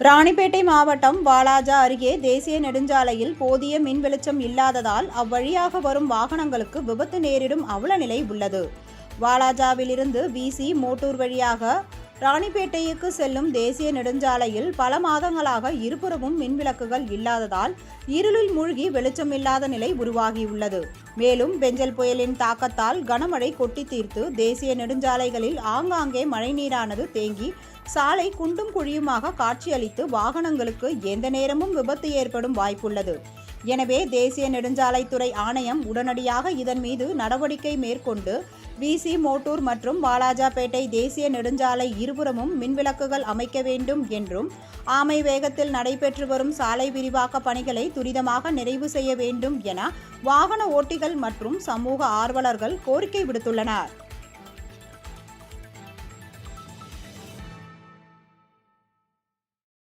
ராணிப்பேட்டை மாவட்டம் வாலாஜா அருகே தேசிய நெடுஞ்சாலையில் போதிய மின் வெளிச்சம் இல்லாததால் அவ்வழியாக வரும் வாகனங்களுக்கு விபத்து நேரிடும் அவலநிலை உள்ளது. வாலாஜாவிலிருந்து விசி மோட்டூர் வழியாக ராணிப்பேட்டைக்கு செல்லும் தேசிய நெடுஞ்சாலையில் பல மாதங்களாக இருபுறமும் மின்விளக்குகள் இல்லாததால் இருளில் மூழ்கி வெளிச்சம் இல்லாத நிலை உருவாகியுள்ளது. மேலும் பெஞ்சல் புயலின் தாக்கத்தால் கனமழை கொட்டி தீர்த்து தேசிய நெடுஞ்சாலைகளில் ஆங்காங்கே மழைநீரானது தேங்கி சாலை குண்டும் குழியுமாக காட்சியளித்து வாகனங்களுக்கு எந்த நேரமும் விபத்து ஏற்படும் வாய்ப்புள்ளது. எனவே தேசிய நெடுஞ்சாலைத்துறை ஆணையம் உடனடியாக இதன் மீது நடவடிக்கை மேற்கொண்டு விசி மோட்டூர் மற்றும் வாலாஜாபேட்டை தேசிய நெடுஞ்சாலை இருபுறமும் மின்விளக்குகள் அமைக்க வேண்டும் என்றும் ஆமை வேகத்தில் நடைபெற்று வரும் சாலை விரிவாக்க பணிகளை துரிதமாக நிறைவு செய்ய வேண்டும் என வாகன ஓட்டிகள் மற்றும் சமூக ஆர்வலர்கள் கோரிக்கை விடுத்துள்ளனர்.